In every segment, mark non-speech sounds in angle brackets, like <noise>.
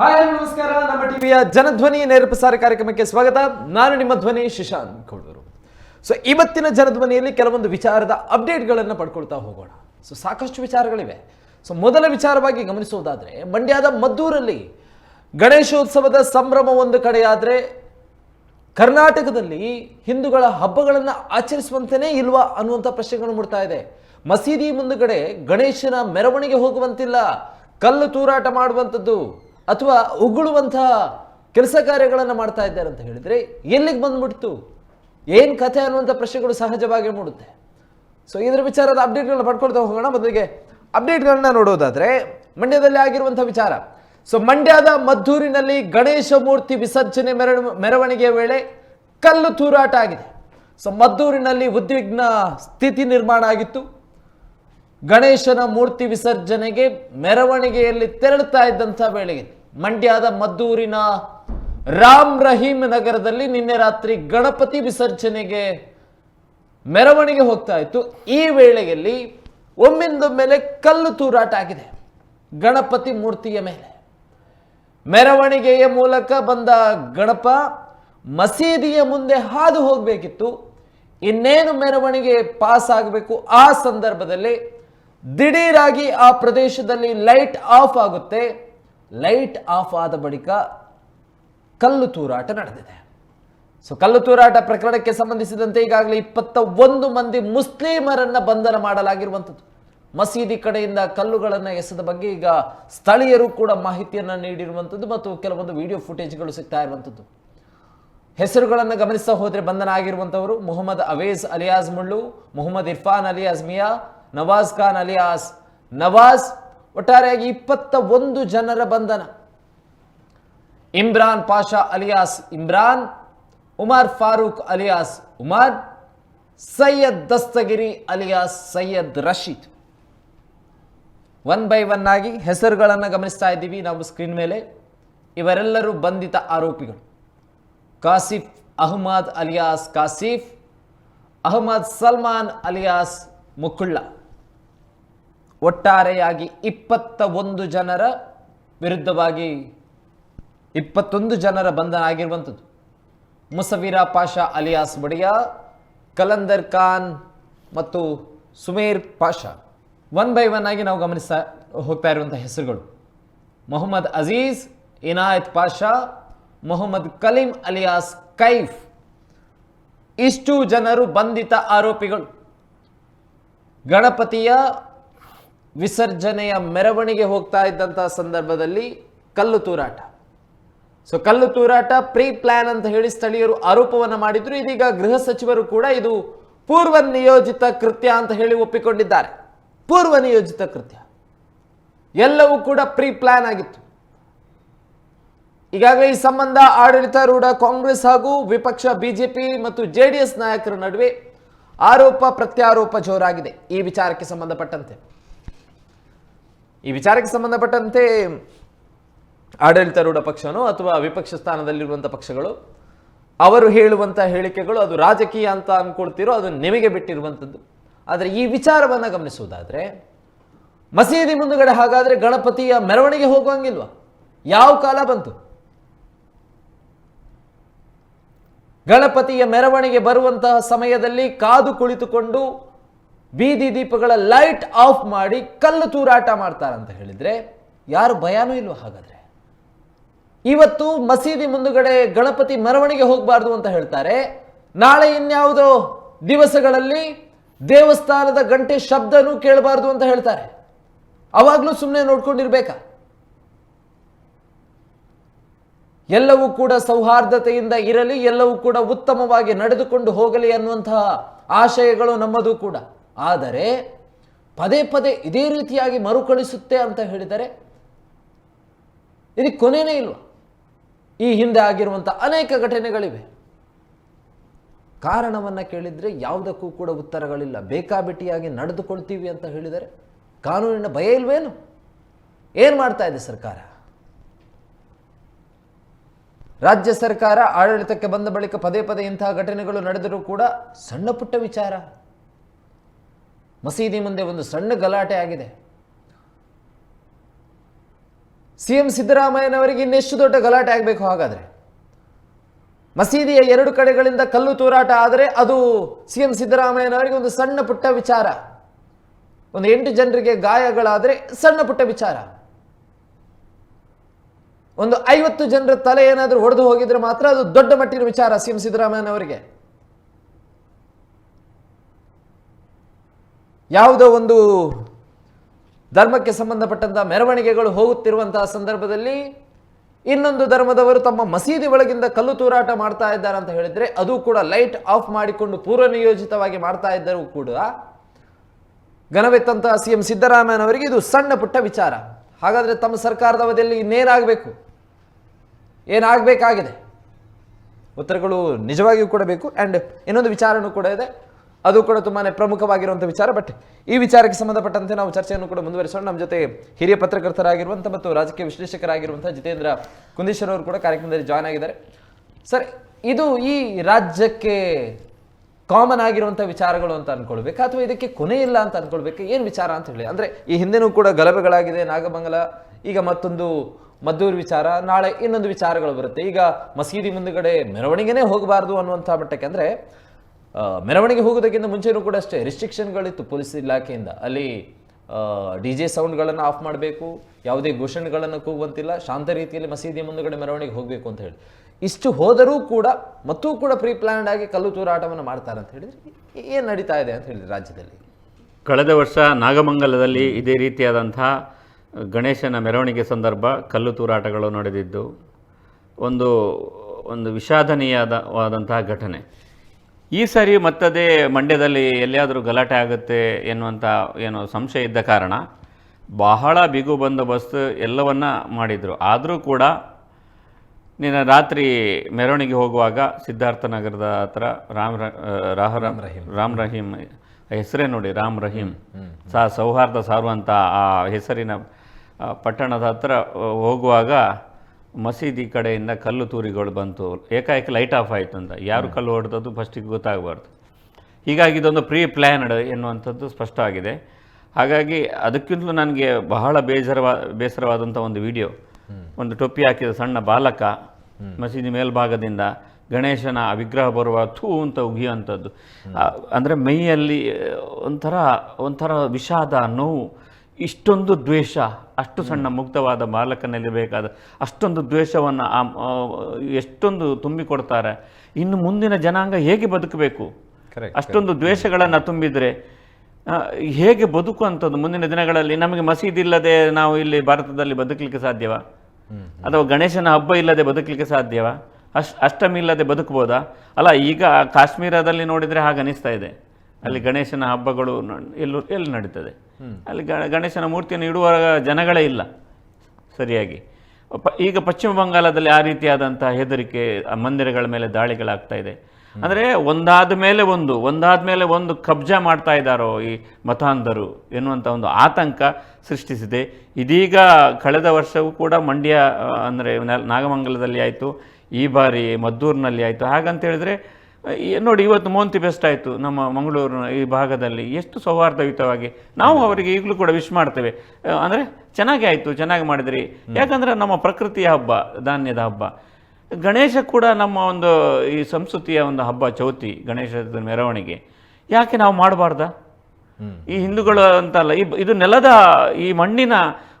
Hi ನಮಸ್ಕಾರ. ನಮ್ಮ ಟಿವಿಯ ಜನಧ್ವನಿ ನೇರ ಪ್ರಸಾರ ಕಾರ್ಯಕ್ರಮಕ್ಕೆ ಸ್ವಾಗತ. ನಾನು ನಿಮ್ಮ ಧ್ವನಿ ಶಿಶಾಂತ್ ಕೌಡೂರು ಸೊ ಇವತ್ತಿನ ಜನಧ್ವನಿಯಲ್ಲಿ ಕೆಲವೊಂದು ವಿಚಾರದ ಅಪ್ಡೇಟ್ಗಳನ್ನು ಪಡ್ಕೊಳ್ತಾ ಹೋಗೋಣ. ಸೊ ಸಾಕಷ್ಟು ವಿಚಾರಗಳಿವೆ. ಸೊ ಮೊದಲ ವಿಚಾರವಾಗಿ ಗಮನಿಸೋದಾದ್ರೆ, ಮಂಡ್ಯದ ಮದ್ದೂರಲ್ಲಿ ಗಣೇಶೋತ್ಸವದ ಸಂಭ್ರಮ ಒಂದು ಕಡೆಯಾದ್ರೆ, ಕರ್ನಾಟಕದಲ್ಲಿ ಹಿಂದೂಗಳ ಹಬ್ಬಗಳನ್ನು ಆಚರಿಸುವಂತೆಯೇ ಇಲ್ವಾ ಅನ್ನುವಂಥ ಪ್ರಶ್ನೆಗಳು ಮೂಡ್ತಾ ಇದೆ. ಮಸೀದಿ ಮುಂದುಗಡೆ ಗಣೇಶನ ಮೆರವಣಿಗೆ ಹೋಗುವಂತಿಲ್ಲ. ಕಲ್ಲು ತೂರಾಟ ಮಾಡುವಂಥದ್ದು ಅಥವಾ ಉಗುಳುವಂತಹ ಕೆಲಸ ಕಾರ್ಯಗಳನ್ನು ಮಾಡ್ತಾ ಇದ್ದಾರೆ ಅಂತ ಹೇಳಿದರೆ ಎಲ್ಲಿಗೆ ಬಂದ್ಬಿಡ್ತು? ಏನು ಕಥೆ ಅನ್ನುವಂಥ ಪ್ರಶ್ನೆಗಳು ಸಹಜವಾಗಿ ಮೂಡುತ್ತೆ. ಸೊ ಇದರ ವಿಚಾರದ ಅಪ್ಡೇಟ್ಗಳನ್ನ ಪಡ್ಕೊಳ್ತಾ ಹೋಗೋಣ. ಮೊದಲಿಗೆ ಅಪ್ಡೇಟ್ಗಳನ್ನ ನೋಡೋದಾದರೆ ಮಂಡ್ಯದಲ್ಲಿ ಆಗಿರುವಂಥ ವಿಚಾರ. ಸೊ ಮಂಡ್ಯದ ಮದ್ದೂರಿನಲ್ಲಿ ಗಣೇಶ ಮೂರ್ತಿ ವಿಸರ್ಜನೆ ಮೆರವ ಮೆರವಣಿಗೆಯ ವೇಳೆ ಕಲ್ಲು ತೂರಾಟ ಆಗಿದೆ. ಸೊ ಮದ್ದೂರಿನಲ್ಲಿ ಉದ್ವಿಗ್ನ ಸ್ಥಿತಿ ನಿರ್ಮಾಣ ಆಗಿತ್ತು. ಗಣೇಶನ ಮೂರ್ತಿ ವಿಸರ್ಜನೆಗೆ ಮೆರವಣಿಗೆಯಲ್ಲಿ ತೆರಳುತ್ತಾ ಇದ್ದಂಥ ವೇಳೆಗೆ ಮಂಡ್ಯದ ಮದ್ದೂರಿನ ರಾಮ್ ರಹೀಂ ನಗರದಲ್ಲಿ ನಿನ್ನೆ ರಾತ್ರಿ ಗಣಪತಿ ವಿಸರ್ಜನೆಗೆ ಮೆರವಣಿಗೆ ಹೋಗ್ತಾ ಇತ್ತು. ಈ ವೇಳೆಯಲ್ಲಿ ಒಮ್ಮಿಂದೊಮ್ಮೆಲೆ ಕಲ್ಲು ತೂರಾಟ ಆಗಿದೆ. ಗಣಪತಿ ಮೂರ್ತಿಯ ಮೇಲೆ. ಮೆರವಣಿಗೆಯ ಮೂಲಕ ಬಂದ ಗಣಪ ಮಸೀದಿಯ ಮುಂದೆ ಹಾದು ಹೋಗಬೇಕಿತ್ತು. ಇನ್ನೇನು ಮೆರವಣಿಗೆ ಪಾಸ್ ಆಗಬೇಕು ಆ ಸಂದರ್ಭದಲ್ಲಿ ದಿಢೀರಾಗಿ ಆ ಪ್ರದೇಶದಲ್ಲಿ ಲೈಟ್ ಆಫ್ ಆಗುತ್ತೆ. ಲೈಟ್ ಆಫ್ ಆದ ಬಳಿಕ ಕಲ್ಲು ತೂರಾಟ ನಡೆದಿದೆ. ಸೊ ಕಲ್ಲು ತೂರಾಟ ಪ್ರಕರಣಕ್ಕೆ ಸಂಬಂಧಿಸಿದಂತೆ ಈಗಾಗಲೇ ಇಪ್ಪತ್ತ ಒಂದು ಮಂದಿ ಮುಸ್ಲಿಮರನ್ನ ಬಂಧನ ಮಾಡಲಾಗಿರುವಂಥದ್ದು. ಮಸೀದಿ ಕಡೆಯಿಂದ ಕಲ್ಲುಗಳನ್ನು ಎಸೆದ ಬಗ್ಗೆ ಈಗ ಸ್ಥಳೀಯರು ಕೂಡ ಮಾಹಿತಿಯನ್ನು ನೀಡಿರುವಂಥದ್ದು ಮತ್ತು ಕೆಲವೊಂದು ವಿಡಿಯೋ ಫುಟೇಜ್ಗಳು ಸಿಗ್ತಾ ಇರುವಂಥದ್ದು. ಹೆಸರುಗಳನ್ನು ಗಮನಿಸ್ತಾ ಹೋದರೆ ಬಂಧನ ಆಗಿರುವಂಥವರು Mohammed Awez alias Mullu, Mohammed Irfan alias Miya, Nawaz Khan alias Nawaz ಒಟ್ಟಾರೆಯಾಗಿ ಇಪ್ಪತ್ತ ಒಂದು ಜನರ ಬಂಧನ. Imran Pasha alias Imran, Umar Farooq alias Umar, Syed Dastagiri alias Syed Rashid. One by one ಆಗಿ ಹೆಸರುಗಳನ್ನು ಗಮನಿಸ್ತಾ ಇದ್ದೀವಿ ನಾವು ಸ್ಕ್ರೀನ್ ಮೇಲೆ. ಇವರೆಲ್ಲರೂ ಬಂಧಿತ ಆರೋಪಿಗಳು. Kashif Ahmed alias Kashif, Ahmed Salman alias Mukulla. ಒಟ್ಟಾರೆಯಾಗಿ ಇಪ್ಪತ್ತ ಒಂದು ಜನರ ವಿರುದ್ಧವಾಗಿ ಇಪ್ಪತ್ತೊಂದು ಜನರ ಬಂಧನ ಆಗಿರುವಂಥದ್ದು. ಮುಸವೀರ ಪಾಷಾ ಅಲಿಯಾಸ್ ಬಡಿಯಾ, ಕಲಂದರ್ ಖಾನ್ ಮತ್ತು Sumer Pasha. One by one ಆಗಿ ನಾವು ಗಮನಿಸ್ತಾ ಹೋಗ್ತಾ ಇರುವಂಥ ಹೆಸರುಗಳು. ಮೊಹಮ್ಮದ್ ಅಜೀಜ್, ಇನಾಯತ್ ಪಾಷಾ, ಮೊಹಮ್ಮದ್ ಕಲೀಂ ಅಲಿಯಾಸ್ ಕೈಫ್. ಇಷ್ಟು ಜನರು ಬಂಧಿತ ಆರೋಪಿಗಳು. ಗಣಪತಿಯ ವಿಸರ್ಜನೆಯ ಮೆರವಣಿಗೆ ಹೋಗ್ತಾ ಇದ್ದಂತಹ ಸಂದರ್ಭದಲ್ಲಿ ಕಲ್ಲು ತೂರಾಟ. ಸೊ ಕಲ್ಲು ತೂರಾಟ ಪ್ರೀ ಪ್ಲಾನ್ ಅಂತ ಹೇಳಿ ಸ್ಥಳೀಯರು ಆರೋಪವನ್ನು ಮಾಡಿದ್ರು. ಇದೀಗ ಗೃಹ ಸಚಿವರು ಕೂಡ ಇದು ಪೂರ್ವ ನಿಯೋಜಿತ ಕೃತ್ಯ ಅಂತ ಹೇಳಿ ಒಪ್ಪಿಕೊಂಡಿದ್ದಾರೆ. ಪೂರ್ವ ನಿಯೋಜಿತ ಕೃತ್ಯ. ಎಲ್ಲವೂ ಕೂಡ ಪ್ರೀ ಪ್ಲಾನ್ ಆಗಿತ್ತು. ಈಗಾಗಲೇ ಈ ಸಂಬಂಧ ಆಡಳಿತಾರೂಢ ಕಾಂಗ್ರೆಸ್ ಹಾಗೂ ವಿಪಕ್ಷ ಬಿಜೆಪಿ ಮತ್ತು ಜೆಡಿಎಸ್ ನಾಯಕರ ನಡುವೆ ಆರೋಪ ಪ್ರತ್ಯಾರೋಪ ಜೋರಾಗಿದೆ. ಈ ವಿಚಾರಕ್ಕೆ ಸಂಬಂಧಪಟ್ಟಂತೆ. ಈ ವಿಚಾರಕ್ಕೆ ಸಂಬಂಧಪಟ್ಟಂತೆ ಆಡಳಿತಾರೂಢ ಪಕ್ಷನೋ ಅಥವಾ ವಿಪಕ್ಷ ಸ್ಥಾನದಲ್ಲಿರುವಂಥ ಪಕ್ಷಗಳು, ಅವರು ಹೇಳುವಂಥ ಹೇಳಿಕೆಗಳು ಅದು ರಾಜಕೀಯ ಅಂತ ಅಂದ್ಕೊಳ್ತಿರೋ ಅದು ನಿಮಗೆ ಬಿಟ್ಟಿರುವಂಥದ್ದು. ಆದರೆ ಈ ವಿಚಾರವನ್ನು ಗಮನಿಸುವುದಾದರೆ, ಮಸೀದಿ ಮುಂದುಗಡೆ ಹಾಗಾದರೆ ಗಣಪತಿಯ ಮೆರವಣಿಗೆ ಹೋಗುವಂಗಿಲ್ವಾ? ಯಾವ ಕಾಲ ಬಂತು? ಗಣಪತಿಯ ಮೆರವಣಿಗೆ ಬರುವಂತಹ ಸಮಯದಲ್ಲಿ ಕಾದು ಕುಳಿತುಕೊಂಡು ಬೀದಿ ದೀಪಗಳ ಲೈಟ್ ಆಫ್ ಮಾಡಿ ಕಲ್ಲು ತೂರಾಟ ಮಾಡ್ತಾರಂತ ಹೇಳಿದ್ರೆ ಯಾರು ಭಯಾನೂ ಇಲ್ವ ಹಾಗಾದ್ರೆ? ಇವತ್ತು ಮಸೀದಿ ಮುಂದುಗಡೆ ಗಣಪತಿ ಮೆರವಣಿಗೆ ಹೋಗಬಾರ್ದು ಅಂತ ಹೇಳ್ತಾರೆ. ನಾಳೆ ಇನ್ಯಾವುದೋ ದಿವಸಗಳಲ್ಲಿ ದೇವಸ್ಥಾನದ ಗಂಟೆ ಶಬ್ದನೂ ಕೇಳಬಾರ್ದು ಅಂತ ಹೇಳ್ತಾರೆ. ಅವಾಗಲೂ ಸುಮ್ಮನೆ ನೋಡ್ಕೊಂಡಿರ್ಬೇಕಾ? ಎಲ್ಲವೂ ಕೂಡ ಸೌಹಾರ್ದತೆಯಿಂದ ಇರಲಿ, ಎಲ್ಲವೂ ಕೂಡ ಉತ್ತಮವಾಗಿ ನಡೆದುಕೊಂಡು ಹೋಗಲಿ ಅನ್ನುವಂತಹ ಆಶಯಗಳು ನಮ್ಮದು ಕೂಡ. ಆದರೆ ಪದೇ ಪದೇ ಇದೇ ರೀತಿಯಾಗಿ ಮರುಕಳಿಸುತ್ತೆ ಅಂತ ಹೇಳಿದರೆ ಇದಕ್ಕೆ ಕೊನೆಯೇ ಇಲ್ವ? ಈ ಹಿಂದೆ ಆಗಿರುವಂಥ ಅನೇಕ ಘಟನೆಗಳಿವೆ. ಕಾರಣವನ್ನ ಕೇಳಿದರೆ ಯಾವುದಕ್ಕೂ ಕೂಡ ಉತ್ತರಗಳಿಲ್ಲ. ಬೇಕಾಬಿಟ್ಟಿಯಾಗಿ ನಡೆದುಕೊಳ್ತೀವಿ ಅಂತ ಹೇಳಿದರೆ ಕಾನೂನಿನ ಭಯ ಇಲ್ವೇನು? ಏನು ಮಾಡ್ತಾ ಇದೆ ಸರ್ಕಾರ? ರಾಜ್ಯ ಸರ್ಕಾರ ಆಡಳಿತಕ್ಕೆ ಬಂದ ಬಳಿಕ ಪದೇ ಪದೇ ಇಂತಹ ಘಟನೆಗಳು ನಡೆದರೂ ಕೂಡ ಸಣ್ಣ ಪುಟ್ಟ ವಿಚಾರ. ಮಸೀದಿ ಮುಂದೆ ಒಂದು ಸಣ್ಣ ಗಲಾಟೆ ಆಗಿದೆ. ಸಿ ಎಂ ಸಿದ್ದರಾಮಯ್ಯನವರಿಗೆ ಇನ್ನೆಷ್ಟು ದೊಡ್ಡ ಗಲಾಟೆ ಆಗಬೇಕು ಹಾಗಾದ್ರೆ? ಮಸೀದಿಯ ಎರಡು ಕಡೆಗಳಿಂದ ಕಲ್ಲು ತೂರಾಟ ಆದರೆ ಅದು ಸಿ ಎಂ ಸಿದ್ದರಾಮಯ್ಯನವರಿಗೆ ಒಂದು ಸಣ್ಣ ಪುಟ್ಟ ವಿಚಾರ. ಒಂದು ಎಂಟು ಜನರಿಗೆ ಗಾಯಗಳಾದರೆ ಸಣ್ಣ ಪುಟ್ಟ ವಿಚಾರ. ಒಂದು ಐವತ್ತು ಜನರ ತಲೆ ಏನಾದರೂ ಹೊಡೆದು ಹೋಗಿದ್ರೆ ಮಾತ್ರ ಅದು ದೊಡ್ಡ ಮಟ್ಟಿನ ವಿಚಾರ ಸಿ ಎಂ ಸಿದ್ದರಾಮಯ್ಯನವರಿಗೆ. ಯಾವುದೋ ಒಂದು ಧರ್ಮಕ್ಕೆ ಸಂಬಂಧಪಟ್ಟಂತಹ ಮೆರವಣಿಗೆಗಳು ಹೋಗುತ್ತಿರುವಂತಹ ಸಂದರ್ಭದಲ್ಲಿ ಇನ್ನೊಂದು ಧರ್ಮದವರು ತಮ್ಮ ಮಸೀದಿ ಒಳಗಿಂದ ಕಲ್ಲು ತೂರಾಟ ಮಾಡ್ತಾ ಇದ್ದಾರೆ ಅಂತ ಹೇಳಿದ್ರೆ ಅದು ಕೂಡ ಲೈಟ್ ಆಫ್ ಮಾಡಿಕೊಂಡು ಪೂರ್ವ ನಿಯೋಜಿತವಾಗಿ ಮಾಡ್ತಾ ಇದ್ದರೂ ಕೂಡ ಘನವೆತ್ತಂತಹ ಸಿ ಎಂ ಸಿದ್ದರಾಮಯ್ಯನವರಿಗೆ ಇದು ಸಣ್ಣ ಪುಟ್ಟ ವಿಚಾರ. ಹಾಗಾದ್ರೆ ತಮ್ಮ ಸರ್ಕಾರದ ಅವಧಿಯಲ್ಲಿ ಇನ್ನೇನಾಗಬೇಕು? ಏನಾಗಬೇಕಾಗಿದೆ? ಉತ್ತರಗಳು ನಿಜವಾಗಿಯೂ ಕೂಡ ಬೇಕು. ಆ್ಯಂಡ್ ಇನ್ನೊಂದು ವಿಚಾರನೂ ಕೂಡ ಇದೆ. ಅದು ಕೂಡ ತುಂಬಾ ಪ್ರಮುಖವಾಗಿರುವಂಥ ವಿಚಾರ. ಬಟ್ ಈ ವಿಚಾರಕ್ಕೆ ಸಂಬಂಧಪಟ್ಟಂತೆ ನಾವು ಚರ್ಚೆಯನ್ನು ಕೂಡ ಮುಂದುವರಿಸೋಣ. ನಮ್ಮ ಜೊತೆ ಹಿರಿಯ ಪತ್ರಕರ್ತರಾಗಿರುವಂಥ ಮತ್ತು ರಾಜಕೀಯ ವಿಶ್ಲೇಷಕರಾಗಿರುವಂಥ ಜಿತೇಂದ್ರ ಕುಂದೇಶ್ವರ ಅವರು ಕೂಡ ಕಾರ್ಯಕ್ರಮದಲ್ಲಿ ಜಾಯ್ನ್ ಆಗಿದ್ದಾರೆ. ಸರ್ ಇದು ಈ ರಾಜ್ಯಕ್ಕೆ ಕಾಮನ್ ಆಗಿರುವಂಥ ವಿಚಾರಗಳು ಅಂತ ಅನ್ಕೊಳ್ಬೇಕಾ? ಅಥವಾ ಇದಕ್ಕೆ ಕೊನೆ ಇಲ್ಲ ಅಂತ ಅನ್ಕೊಳ್ಬೇಕು? ಏನು ವಿಚಾರ ಅಂತ ಹೇಳಿ. ಅಂದ್ರೆ ಈ ಹಿಂದೆನೂ ಕೂಡ ಗಲಭೆಗಳಾಗಿದೆ. ನಾಗಮಂಗಲ, ಈಗ ಮತ್ತೊಂದು ಮದ್ದೂರು ವಿಚಾರ, ನಾಳೆ ಇನ್ನೊಂದು ವಿಚಾರಗಳು ಬರುತ್ತೆ. ಈಗ ಮಸೀದಿ ಮುಂದುಗಡೆ ಮೆರವಣಿಗೆನೇ ಹೋಗಬಾರ್ದು ಅನ್ನುವಂಥ ಮಟ್ಟಕ್ಕೆ. ಅಂದ್ರೆ ಮೆರವಣಿಗೆ ಹೋಗೋದಕ್ಕಿಂತ ಮುಂಚೆನೂ ಕೂಡ ಅಷ್ಟೇ ರಿಸ್ಟ್ರಿಕ್ಷನ್ಗಳಿತ್ತು ಪೊಲೀಸ್ ಇಲಾಖೆಯಿಂದ. ಅಲ್ಲಿ ಡಿ ಜೆ ಸೌಂಡ್ಗಳನ್ನು ಆಫ್ ಮಾಡಬೇಕು, ಯಾವುದೇ ಘೋಷಣೆಗಳನ್ನು ಕೂಗುವಂತಿಲ್ಲ, ಶಾಂತ ರೀತಿಯಲ್ಲಿ ಮಸೀದಿ ಮುಂದುಗಡೆ ಮೆರವಣಿಗೆ ಹೋಗಬೇಕು ಅಂತ ಹೇಳಿ. ಇಷ್ಟು ಹೋದರೂ ಕೂಡ, ಮತ್ತೂ ಕೂಡ ಪ್ರೀ ಪ್ಲಾನ್ಡ್ ಆಗಿ ಕಲ್ಲು ತೂರಾಟವನ್ನು ಮಾಡ್ತಾರೆ ಅಂತ ಹೇಳಿದ್ರೆ ಏನು ನಡೀತಾ ಇದೆ ಅಂತ ಹೇಳಿದ್ರೆ ರಾಜ್ಯದಲ್ಲಿ? ಕಳೆದ ವರ್ಷ ನಾಗಮಂಗಲದಲ್ಲಿ ಇದೇ ರೀತಿಯಾದಂಥ ಗಣೇಶನ ಮೆರವಣಿಗೆ ಸಂದರ್ಭ ಕಲ್ಲು ತೂರಾಟಗಳು ನಡೆದಿದ್ದು. ಒಂದು ಒಂದು ವಿಷಾದನೀಯವಾದಂತಹ ಘಟನೆ. ಈ ಸರಿ ಮತ್ತದೇ ಮಂಡ್ಯದಲ್ಲಿ ಎಲ್ಲಿಯಾದರೂ ಗಲಾಟೆ ಆಗುತ್ತೆ ಎನ್ನುವಂಥ ಏನು ಸಂಶಯ ಇದ್ದ ಕಾರಣ ಬಹಳ ಬಿಗು ಬಂದೋಬಸ್ತ್ ಎಲ್ಲವನ್ನ ಮಾಡಿದರು. ಆದರೂ ಕೂಡ ನಿನ್ನ ರಾತ್ರಿ ಮೆರವಣಿಗೆ ಹೋಗುವಾಗ ಸಿದ್ಧಾರ್ಥ ನಗರದ ಹತ್ರ ರಾಮ್ ರಾಮ್ ರಾಹ. ರಾಮ್ ರಹೀಮ್ ಹೆಸರೇ ನೋಡಿ ರಾಮ್ ರಹೀಮ್ ಸಹ ಸೌಹಾರ್ದ ಸಾರುವಂಥ ಆ ಹೆಸರಿನ ಪಟ್ಟಣದ ಹತ್ರ ಹೋಗುವಾಗ ಮಸೀದಿ ಕಡೆಯಿಂದ ಕಲ್ಲು ತೂರಿಗಳು ಬಂತು. ಏಕಾಏಕಿ ಲೈಟ್ ಆಫ್ ಆಯಿತು ಅಂತ. ಯಾರು ಕಲ್ಲು ಹೊಡೆದದ್ದು ಫಸ್ಟಿಗೆ ಗೊತ್ತಾಗಬಾರ್ದು. ಹೀಗಾಗಿ ಇದೊಂದು ಪ್ರೀ ಪ್ಲ್ಯಾನ್ಡ್ ಎನ್ನುವಂಥದ್ದು ಸ್ಪಷ್ಟ ಆಗಿದೆ ಹಾಗಾಗಿ ಅದಕ್ಕಿಂತಲೂ ನನಗೆ ಬಹಳ ಬೇಜಾರ ಬೇಸರವಾದಂಥ ಒಂದು ವಿಡಿಯೋ ಒಂದು ಟೊಪ್ಪಿ ಹಾಕಿದ ಸಣ್ಣ ಬಾಲಕ ಮಸೀದಿ ಮೇಲ್ಭಾಗದಿಂದ ಗಣೇಶನ ವಿಗ್ರಹ ಬರುವ ಥೂ ಅಂತ ಉಗಿಯುವಂಥದ್ದು. ಅಂದರೆ ಮೈಯಲ್ಲಿ ಒಂಥರ ಒಂಥರ ವಿಷಾದ ನೋವು ಇಷ್ಟೊಂದು ದ್ವೇಷ ಅಷ್ಟು ಸಣ್ಣ ಮುಕ್ತವಾದ ಬಾಲಕನಲ್ಲಿ ಬೇಕಾದ ಅಷ್ಟೊಂದು ದ್ವೇಷವನ್ನು ಆ ಎಷ್ಟೊಂದು ತುಂಬಿಕೊಡ್ತಾರೆ. ಇನ್ನು ಮುಂದಿನ ಜನಾಂಗ ಹೇಗೆ ಬದುಕಬೇಕು? ಅಷ್ಟೊಂದು ದ್ವೇಷಗಳನ್ನು ತುಂಬಿದರೆ ಹೇಗೆ ಹೇಗೆ ಬದುಕುವಂಥದ್ದು ಮುಂದಿನ ದಿನಗಳಲ್ಲಿ? ನಮಗೆ ಮಸೀದಿ ಇಲ್ಲದೆ ನಾವು ಇಲ್ಲಿ ಭಾರತದಲ್ಲಿ ಬದುಕಲಿಕ್ಕೆ ಸಾಧ್ಯವಾ? ಅಥವಾ ಗಣೇಶನ ಹಬ್ಬ ಇಲ್ಲದೆ ಬದುಕಲಿಕ್ಕೆ ಸಾಧ್ಯವಾ? ಅಶ್ ಅಷ್ಟಮಿ ಇಲ್ಲದೆ ಬದುಕಬಹುದಾ ಅಲ್ಲ ಈಗ ಕಾಶ್ಮೀರದಲ್ಲಿ ನೋಡಿದರೆ ಹಾಗೆ ಅನಿಸ್ತಾ ಇದೆ. ಅಲ್ಲಿ ಗಣೇಶನ ಹಬ್ಬಗಳು ಎಲ್ಲೂ ಎಲ್ಲಿ ನಡೀತದೆ? ಅಲ್ಲಿ ಗಣೇಶನ ಮೂರ್ತಿಯನ್ನು ಇಡುವಾಗ ಜನಗಳೇ ಇಲ್ಲ ಸರಿಯಾಗಿ. ಪ- ಈಗ ಪಶ್ಚಿಮ ಬಂಗಾಳದಲ್ಲಿ ಆ ರೀತಿಯಾದಂಥ ಹೆದರಿಕೆ ಮಂದಿರಗಳ ಮೇಲೆ ದಾಳಿಗಳಾಗ್ತಾ ಇದೆ. ಅಂದರೆ ಒಂದಾದ ಮೇಲೆ ಒಂದು ಒಂದಾದ ಮೇಲೆ ಒಂದು ಕಬ್ಜಾ ಮಾಡ್ತಾ ಇದ್ದಾರೋ ಈ ಮತಾಂಧರು ಎನ್ನುವಂಥ ಒಂದು ಆತಂಕ ಸೃಷ್ಟಿಸಿದೆ. ಇದೀಗ ಕಳೆದ ವರ್ಷವೂ ಕೂಡ ಮಂಡ್ಯ ಅಂದರೆ ನಾಗಮಂಗಲದಲ್ಲಿ ಆಯಿತು ಈ ಬಾರಿ ಮದ್ದೂರಿನಲ್ಲಿ ಆಯಿತು. ಹಾಗಂತ ಹೇಳಿದ್ರೆ ನೋಡಿ ಇವತ್ತು ಮೋಂತಿ ಬೆಸ್ಟ್ ಆಯಿತು ನಮ್ಮ ಮಂಗಳೂರು ಈ ಭಾಗದಲ್ಲಿ. ಎಷ್ಟು ಸೌಹಾರ್ದಯುತವಾಗಿ ನಾವು ಅವರಿಗೆ ಈಗಲೂ ಕೂಡ ವಿಶ್ ಮಾಡ್ತೇವೆ. ಅಂದರೆ ಚೆನ್ನಾಗಿ ಆಯಿತು ಚೆನ್ನಾಗಿ ಮಾಡಿದ್ರಿ. ಯಾಕಂದರೆ ನಮ್ಮ ಪ್ರಕೃತಿಯ ಹಬ್ಬ ಧಾನ್ಯದ ಹಬ್ಬ. ಗಣೇಶ ಕೂಡ ನಮ್ಮ ಒಂದು ಈ ಸಂಸ್ಕೃತಿಯ ಒಂದು ಹಬ್ಬ ಚೌತಿ ಗಣೇಶದ ಮೆರವಣಿಗೆ. ಯಾಕೆ ನಾವು ಮಾಡಬಾರ್ದ? ಈ ಹಿಂದೂಗಳು ಅಂತಲ್ಲ ಈ ಇದು ನೆಲದ ಈ ಮಣ್ಣಿನ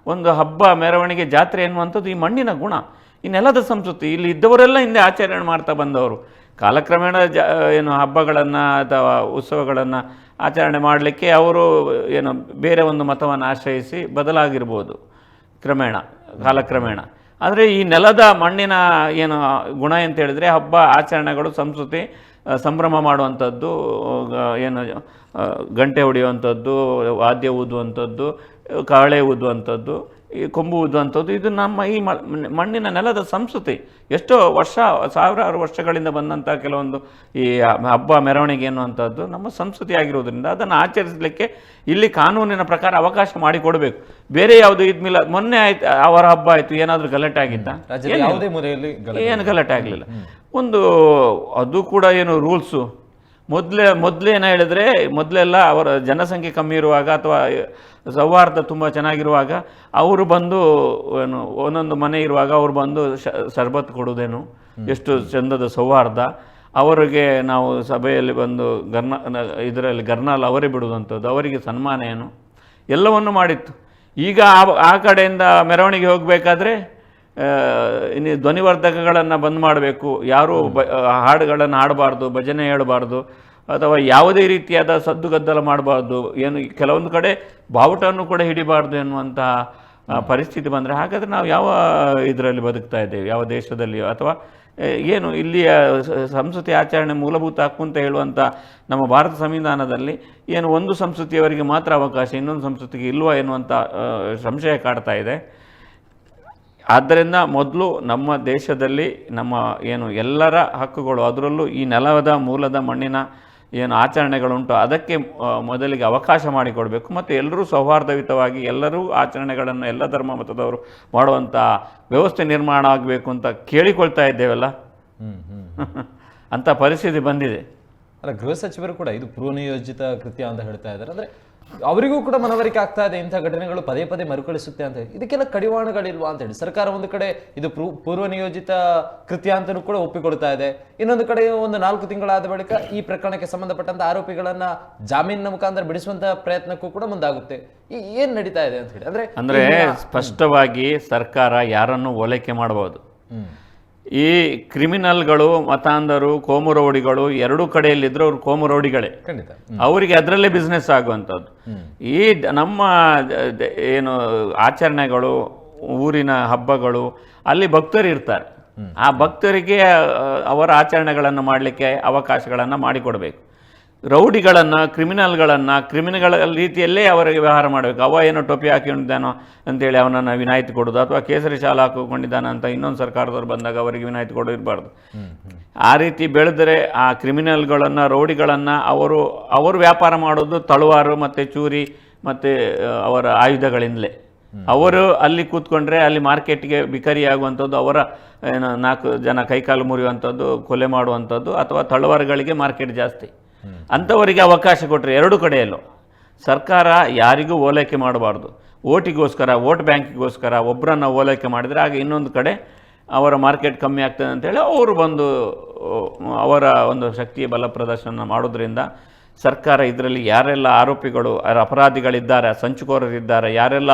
ಒಂದು ಹಬ್ಬ ಮೆರವಣಿಗೆ ಜಾತ್ರೆ ಎನ್ನುವಂಥದ್ದು ಈ ಮಣ್ಣಿನ ಗುಣ. ಈ ನೆಲದ ಸಂಸ್ಕೃತಿ ಇಲ್ಲಿ ಇದ್ದವರೆಲ್ಲ ಹಿಂದೆ ಆಚರಣೆ ಮಾಡ್ತಾ ಬಂದವರು. ಕಾಲಕ್ರಮೇಣ ಜ, ಏನು ಹಬ್ಬಗಳನ್ನು ಅಥವಾ ಉತ್ಸವಗಳನ್ನು ಆಚರಣೆ ಮಾಡಲಿಕ್ಕೆ ಅವರು, ಏನು, ಬೇರೆ ಒಂದು ಮತವನ್ನು ಆಶ್ರಯಿಸಿ ಬದಲಾಗಿರ್ಬೋದು, ಕ್ರಮೇಣ, ಕಾಲಕ್ರಮೇಣ. ಆದರೆ ಈ ನೆಲದ ಮಣ್ಣಿನ, ಏನು, ಗುಣ ಅಂತ ಹೇಳಿದರೆ ಹಬ್ಬ, ಆಚರಣೆಗಳು, ಸಂಸ್ಕೃತಿ ಸಂಭ್ರಮ ಮಾಡುವಂಥದ್ದು ಏನು ಗಂಟೆ ಹೊಡೆಯುವಂಥದ್ದು, ವಾದ್ಯ ಊದುವಂಥದ್ದು, ಕಾಳೆ ಊದುವಂಥದ್ದು ಈ ಕೊಂಬುವುದು ಅಂತದ್ದು ಇದು ನಮ್ಮ ಈ ಮಣ್ಣಿನ ನೆಲದ ಸಂಸ್ಕೃತಿ. ಎಷ್ಟೋ ವರ್ಷ ಸಾವಿರಾರು ವರ್ಷಗಳಿಂದ ಬಂದಂಥ ಕೆಲವೊಂದು ಈ ಹಬ್ಬ ಮೆರವಣಿಗೆ ಅನ್ನುವಂಥದ್ದು ನಮ್ಮ ಸಂಸ್ಕೃತಿ ಆಗಿರೋದ್ರಿಂದ ಅದನ್ನು ಆಚರಿಸಲಿಕ್ಕೆ ಇಲ್ಲಿ ಕಾನೂನಿನ ಪ್ರಕಾರ ಅವಕಾಶ ಮಾಡಿಕೊಡಬೇಕು. ಬೇರೆ ಯಾವುದು ಇದ್ಮಿಲ್ಲ ಮೊನ್ನೆ ಆಯ್ತು ಅವರ ಹಬ್ಬ ಆಯಿತು ಏನಾದರೂ ಗಲಾಟೆ ಆಗಿದ್ದ ಏನು ಗಲಾಟೆ ಆಗಲಿಲ್ಲ. ಒಂದು ಅದು ಕೂಡ ಏನು ರೂಲ್ಸು. ಮೊದಲೇ ಮೊದಲೇನು ಹೇಳಿದ್ರೆ ಮೊದಲೆಲ್ಲ ಅವರ ಜನಸಂಖ್ಯೆ ಕಮ್ಮಿ ಇರುವಾಗ ಅಥವಾ ಸೌಹಾರ್ದ ತುಂಬ ಚೆನ್ನಾಗಿರುವಾಗ ಅವರು ಬಂದು ಏನು ಒಂದೊಂದು ಮನೆ ಇರುವಾಗ ಅವ್ರು ಬಂದು ಶ ಶರ್ಬತ್ ಕೊಡೋದೇನು ಎಷ್ಟು ಚಂದದ ಸೌಹಾರ್ದ. ಅವರಿಗೆ ನಾವು ಸಭೆಯಲ್ಲಿ ಬಂದು ಗರ್ನ ಇದರಲ್ಲಿ ಗರ್ನಾಲ್ ಅವರೇ ಬಿಡುವಂಥದ್ದು. ಅವರಿಗೆ ಸನ್ಮಾನ ಏನು? ಎಲ್ಲವನ್ನು ಮಾಡಿತ್ತು. ಈಗ ಆ ಆ ಕಡೆಯಿಂದ ಮೆರವಣಿಗೆ ಹೋಗಬೇಕಾದ್ರೆ ಇನ್ನು ಧ್ವನಿವರ್ಧಕಗಳನ್ನು ಬಂದ್ ಮಾಡಬೇಕು. ಯಾರೂ ಬ ಹಾಡುಗಳನ್ನು ಹಾಡಬಾರ್ದು ಭಜನೆ ಹೇಳಬಾರ್ದು ಅಥವಾ ಯಾವುದೇ ರೀತಿಯಾದ ಸದ್ದುಗದ್ದಲ ಮಾಡಬಾರ್ದು ಏನು ಕೆಲವೊಂದು ಕಡೆ ಬಾವುಟವನ್ನು ಕೂಡ ಹಿಡಿಬಾರ್ದು ಎನ್ನುವಂತಹ ಪರಿಸ್ಥಿತಿ ಬಂದರೆ ಹಾಗಾದರೆ ನಾವು ಯಾವ ಇದರಲ್ಲಿ ಬದುಕ್ತಾ ಇದ್ದೇವೆ? ಯಾವ ದೇಶದಲ್ಲಿ ಅಥವಾ ಏನು ಇಲ್ಲಿಯ ಸಂಸ್ಕೃತಿ ಆಚರಣೆ ಮೂಲಭೂತ ಹಕ್ಕು ಅಂತ ಹೇಳುವಂಥ ನಮ್ಮ ಭಾರತ ಸಂವಿಧಾನದಲ್ಲಿ ಏನು ಒಂದು ಸಂಸ್ಕೃತಿಯವರಿಗೆ ಮಾತ್ರ ಅವಕಾಶ ಇನ್ನೊಂದು ಸಂಸ್ಕೃತಿಗೆ ಇಲ್ವಾ ಎನ್ನುವಂಥ ಸಂಶಯ ಕಾಡ್ತಾ ಇದೆ. ಆದ್ದರಿಂದ ಮೊದಲು ನಮ್ಮ ದೇಶದಲ್ಲಿ ನಮ್ಮ ಏನು ಎಲ್ಲರ ಹಕ್ಕುಗಳು ಅದರಲ್ಲೂ ಈ ನೆಲದ ಮೂಲದ ಮಣ್ಣಿನ ಏನು ಆಚರಣೆಗಳುಂಟು ಅದಕ್ಕೆ ಮೊದಲಿಗೆ ಅವಕಾಶ ಮಾಡಿಕೊಡಬೇಕು. ಮತ್ತು ಎಲ್ಲರೂ ಸೌಹಾರ್ದಯುತವಾಗಿ ಎಲ್ಲರೂ ಆಚರಣೆಗಳನ್ನು ಎಲ್ಲ ಧರ್ಮ ಮತದವರು ಮಾಡುವಂಥ ವ್ಯವಸ್ಥೆ ನಿರ್ಮಾಣ ಆಗಬೇಕು ಅಂತ ಕೇಳಿಕೊಳ್ತಾ ಇದ್ದೇವಲ್ಲ? <laughs> ಅಂಥ ಪರಿಸ್ಥಿತಿ ಬಂದಿದೆ. ಅಲ್ಲ ಗೃಹ ಸಚಿವರು ಕೂಡ ಇದು ಪೂರ್ವನಿಯೋಜಿತ ಕೃತ್ಯ ಅಂತ ಹೇಳ್ತಾ ಇದ್ದಾರೆ. ಅಂದ್ರೆ ಅವರಿಗೂ ಕೂಡ ಮನವರಿಕೆ ಆಗ್ತಾ ಇದೆ ಇಂಥ ಘಟನೆಗಳು ಪದೇ ಪದೇ ಮರುಕಳಿಸುತ್ತೆ ಅಂತ ಹೇಳಿ. ಇದಕ್ಕೆಲ್ಲ ಕಡಿವಾಣಗಳಿಲ್ವಾ ಅಂತ ಹೇಳಿ. ಸರ್ಕಾರ ಒಂದು ಕಡೆ ಇದು ಪೂರ್ವ ನಿಯೋಜಿತ ಕೃತ್ಯ ಅಂತಲೂ ಕೂಡ ಒಪ್ಪಿಕೊಳ್ತಾ ಇದೆ. ಇನ್ನೊಂದು ಕಡೆ ಒಂದು ನಾಲ್ಕು ತಿಂಗಳಾದ ಬಳಿಕ ಈ ಪ್ರಕರಣಕ್ಕೆ ಸಂಬಂಧಪಟ್ಟಂತ ಆರೋಪಿಗಳನ್ನ ಜಾಮೀನಿನ ಮುಖಾಂತರ ಬಿಡಿಸುವಂತ ಪ್ರಯತ್ನಕ್ಕೂ ಕೂಡ ಮುಂದಾಗುತ್ತೆ. ಈ ಏನ್ ನಡೀತಾ ಇದೆ ಅಂತ ಹೇಳಿ. ಅಂದ್ರೆ ಅಂದ್ರೆ ಸ್ಪಷ್ಟವಾಗಿ ಸರ್ಕಾರ ಯಾರನ್ನು ಓಲೈಕೆ ಮಾಡಬಹುದು ಈ ಕ್ರಿಮಿನಲ್ಗಳು ಮತಾಂಧರು ಕೋಮುರೌಡಿಗಳು ಎರಡೂ ಕಡೆಯಲ್ಲಿದ್ದರೂ ಅವ್ರು ಕೋಮುರೌಡಿಗಳೇ. ಖಂಡಿತ. ಅವರಿಗೆ ಅದರಲ್ಲೇ ಬಿಸ್ನೆಸ್ ಆಗುವಂಥದ್ದು. ಈ ನಮ್ಮ ಏನು ಆಚರಣೆಗಳು ಊರಿನ ಹಬ್ಬಗಳು ಅಲ್ಲಿ ಭಕ್ತರು ಇರ್ತಾರೆ. ಆ ಭಕ್ತರಿಗೆ ಅವರ ಆಚರಣೆಗಳನ್ನು ಮಾಡಲಿಕ್ಕೆ ಅವಕಾಶಗಳನ್ನು ಮಾಡಿಕೊಡಬೇಕು. ರೌಡಿಗಳನ್ನು, ಕ್ರಿಮಿನಲ್ಗಳನ್ನು, ಕ್ರಿಮಿನಲ್ಗಳ ರೀತಿಯಲ್ಲೇ ಅವರಿಗೆ ವ್ಯವಹಾರ ಮಾಡಬೇಕು. ಅವ ಏನೋ ಟೊಪಿ ಹಾಕಿಕೊಂಡಿದ್ದಾನೋ ಅಂತೇಳಿ ಅವನನ್ನು ವಿನಾಯಿತಿ ಕೊಡೋದು, ಅಥವಾ ಕೇಸರಿ ಶಾಲ ಹಾಕಿಕೊಂಡಿದ್ದಾನೆ ಅಂತ ಇನ್ನೊಂದು ಸರ್ಕಾರದವ್ರು ಬಂದಾಗ ಅವರಿಗೆ ವಿನಾಯಿತಿ ಕೊಡೋ ಇರಬಾರ್ದು. ಆ ರೀತಿ ಬೆಳೆದರೆ ಆ ಕ್ರಿಮಿನಲ್ಗಳನ್ನು, ರೌಡಿಗಳನ್ನು ಅವರು ಅವರು ವ್ಯಾಪಾರ ಮಾಡೋದು ತಳುವಾರು ಮತ್ತು ಚೂರಿ ಮತ್ತು ಅವರ ಆಯುಧಗಳಿಂದಲೇ. ಅವರು ಅಲ್ಲಿ ಕೂತ್ಕೊಂಡ್ರೆ ಅಲ್ಲಿ ಮಾರ್ಕೆಟ್ಗೆ ಬಿಕರಿ ಆಗುವಂಥದ್ದು, ಅವರ, ಏನು, ನಾಲ್ಕು ಜನ ಕೈಕಾಲು ಮುರಿಯುವಂಥದ್ದು, ಕೊಲೆ ಮಾಡುವಂಥದ್ದು, ಅಥವಾ ತಳವಾರಗಳಿಗೆ ಮಾರ್ಕೆಟ್ ಜಾಸ್ತಿ. ಅಂಥವರಿಗೆ ಅವಕಾಶ ಕೊಟ್ಟರೆ ಎರಡು ಕಡೆಯಲ್ಲೂ. ಸರ್ಕಾರ ಯಾರಿಗೂ ಓಲೈಕೆ ಮಾಡಬಾರ್ದು. ಓಟಿಗೋಸ್ಕರ, ವೋಟ್ ಬ್ಯಾಂಕಿಗೋಸ್ಕರ ಒಬ್ಬರನ್ನು ಓಲೈಕೆ ಮಾಡಿದರೆ ಆಗ ಇನ್ನೊಂದು ಕಡೆ ಅವರ ಮಾರ್ಕೆಟ್ ಕಮ್ಮಿ ಆಗ್ತದೆ ಅಂತೇಳಿ ಅವರು ಬಂದು ಅವರ ಒಂದು ಶಕ್ತಿಯ ಬಲ ಪ್ರದರ್ಶನ ಮಾಡೋದ್ರಿಂದ ಸರ್ಕಾರ ಇದರಲ್ಲಿ ಯಾರೆಲ್ಲ ಆರೋಪಿಗಳು ಅಪರಾಧಿಗಳಿದ್ದಾರೆ, ಸಂಚುಕೋರರಿದ್ದಾರೆ, ಯಾರೆಲ್ಲ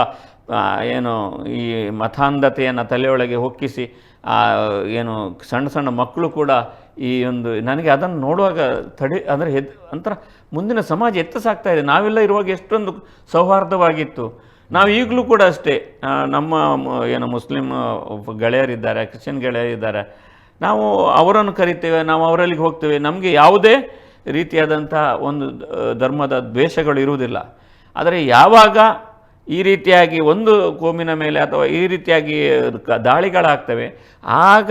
ಏನು ಈ ಮತಾಂಧತೆಯನ್ನು ತಲೆಯೊಳಗೆ ಹೊಕ್ಕಿಸಿ ಏನು ಸಣ್ಣ ಸಣ್ಣ ಮಕ್ಕಳು ಕೂಡ ಈ ಒಂದು ನನಗೆ ಅದನ್ನು ನೋಡುವಾಗ ತಡೆ ಅಂದರೆ ಹೆದ್ ಒಂಥರ ಮುಂದಿನ ಸಮಾಜ ಎತ್ತ ಸಾಗ್ತಾ ಇದೆ. ನಾವೆಲ್ಲ ಇರುವಾಗ ಎಷ್ಟೊಂದು ಸೌಹಾರ್ದವಾಗಿತ್ತು. ನಾವು ಈಗಲೂ ಕೂಡ ಅಷ್ಟೇ. ನಮ್ಮ ಏನು ಮುಸ್ಲಿಂ ಆ, ಗೆಳೆಯರಿದ್ದಾರೆ ಕ್ರಿಶ್ಚಿಯನ್ ಗೆಳೆಯರಿದ್ದಾರೆ. ನಾವು ಅವರನ್ನು ಕರಿತೇವೆ ನಾವು ಅವರಲ್ಲಿಗೆ ಹೋಗ್ತೇವೆ. ನಮಗೆ ಯಾವುದೇ ರೀತಿಯಾದಂಥ ಒಂದು ಧರ್ಮದ ದ್ವೇಷಗಳು ಇರುವುದಿಲ್ಲ. ಆದರೆ ಯಾವಾಗ ಈ ರೀತಿಯಾಗಿ ಒಂದು ಕೋಮಿನ ಮೇಲೆ ಅಥವಾ ಈ ರೀತಿಯಾಗಿ ದಾಳಿಗಳಾಗ್ತವೆ ಆಗ